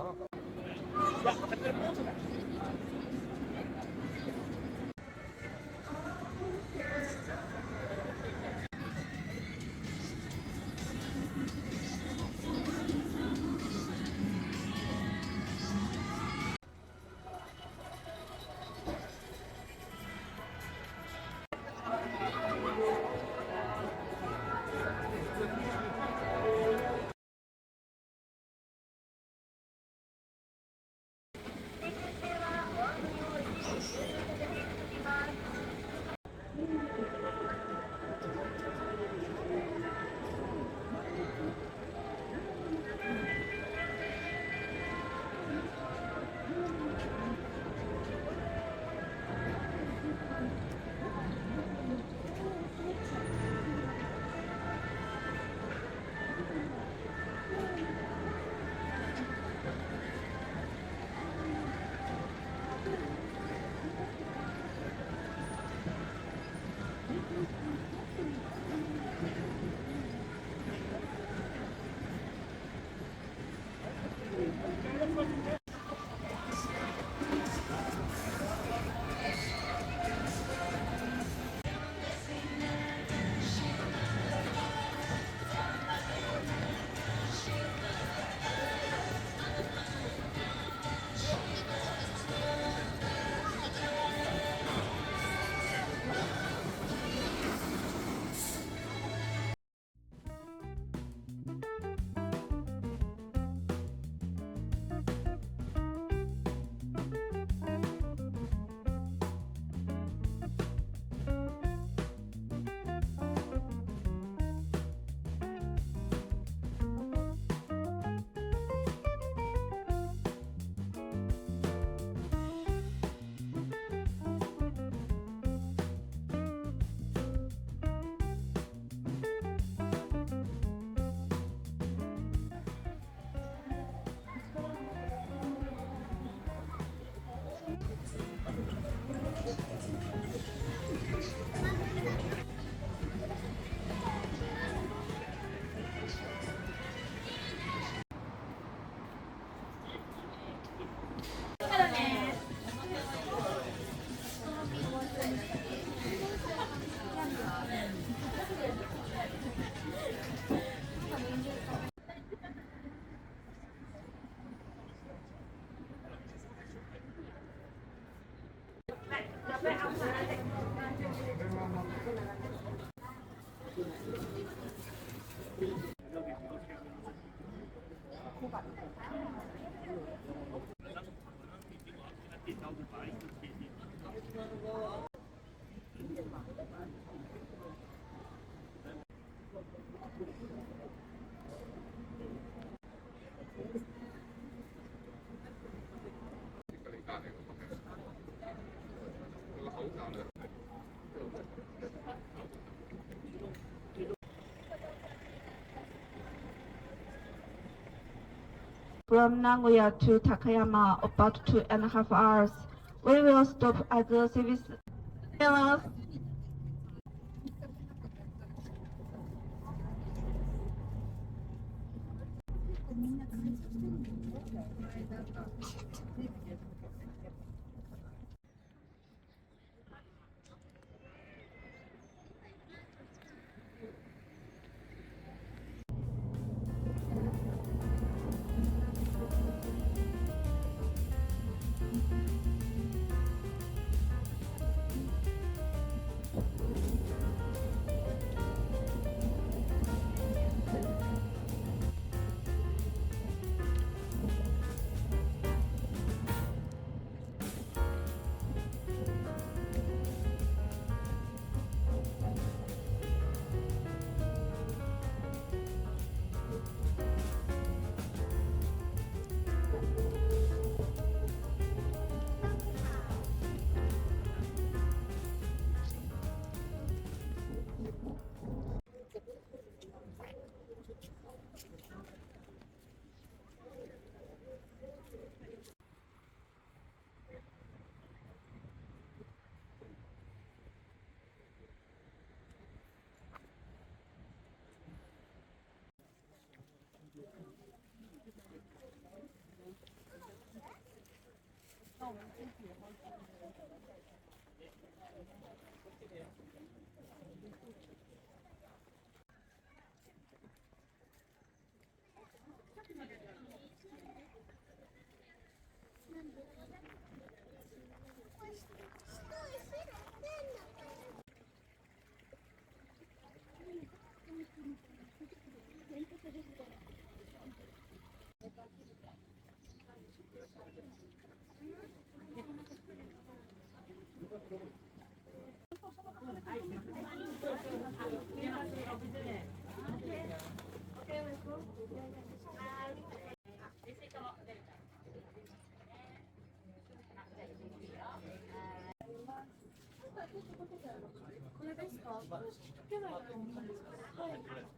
Oh. khu vực From Nagoya to Takayama, about two and a half hours. We will stop at the service. Hello. これですか？はい。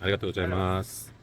ありがとうございます。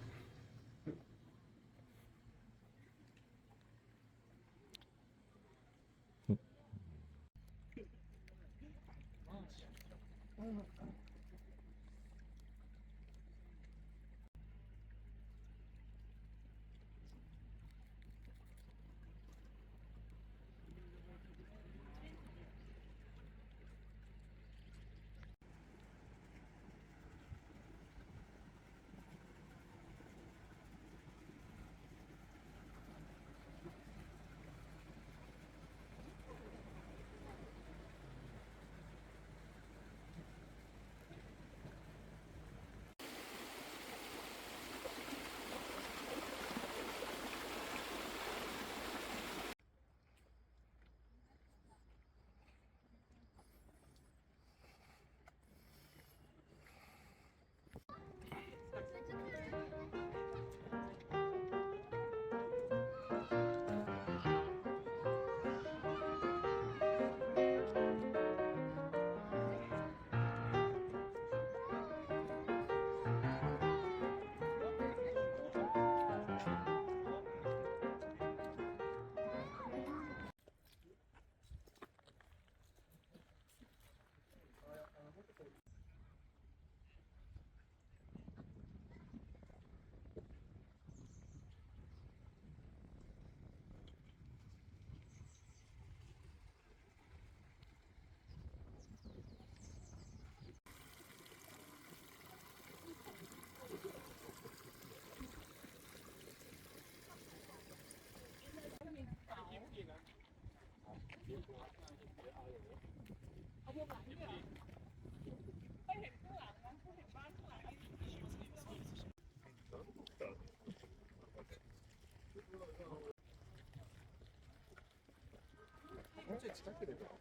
ければ。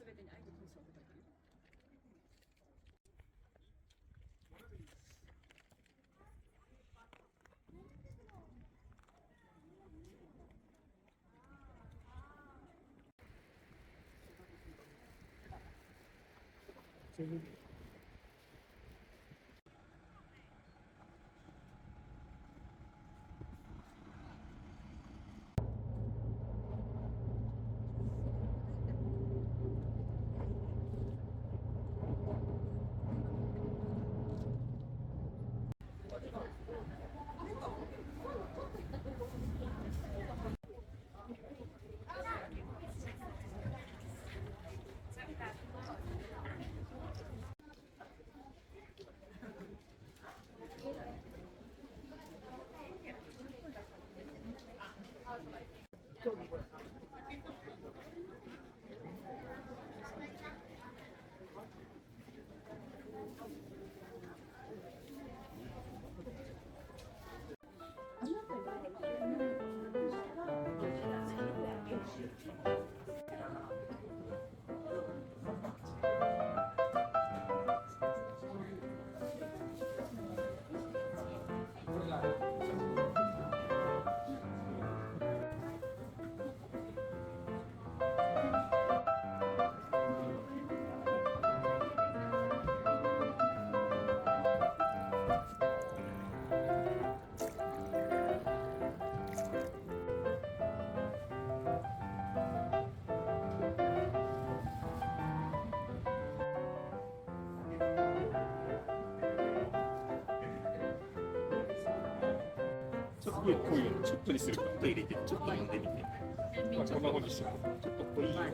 すべてに愛と感謝をいただく。こういうちょっとにするかちょっと入れてちょっと読んでみてまあこんなことにしてもちょっとこういいよね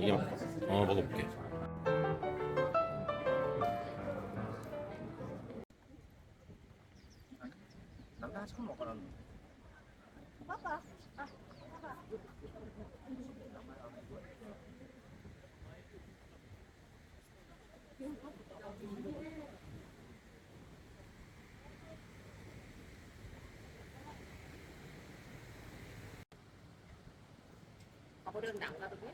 이게 맞다. 어, 먹어볼게. 남자 처음 먹어라는 가버렸는데 안 가도 돼?お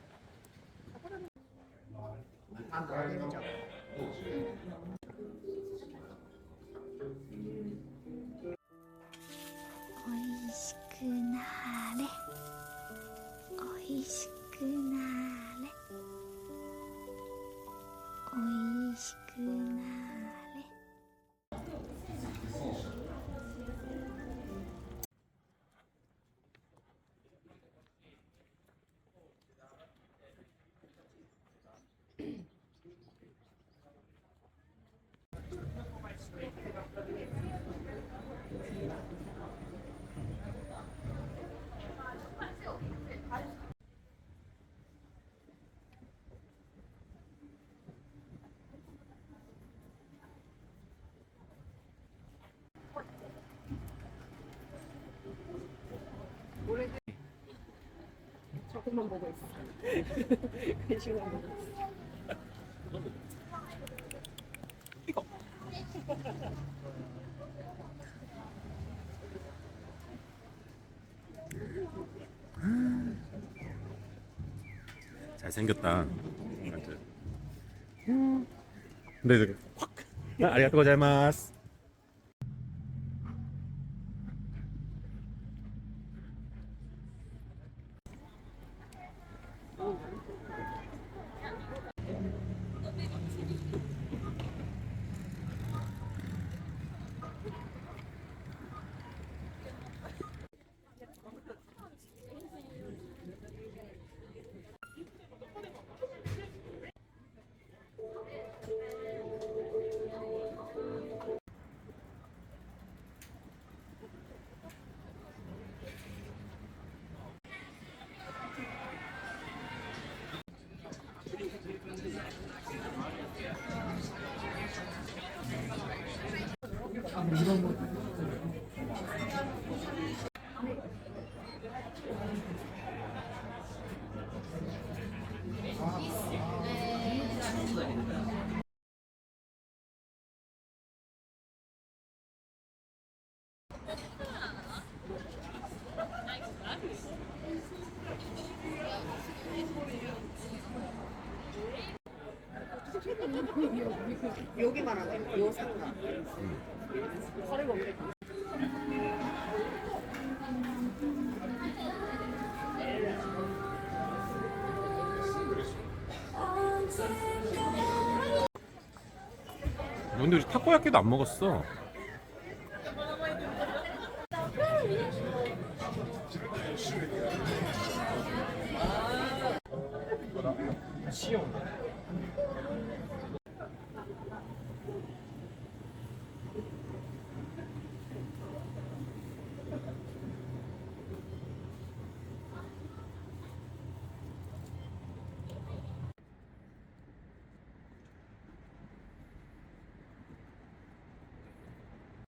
저것만 보고 있어. 간식만 보고 있어. 잘생겼다. 근데 이렇게 확. 아, 아리가또 고자이마스. 여기 말하는 요 상가. 음. 근데 우리 타코야끼도 안 먹었어. 시온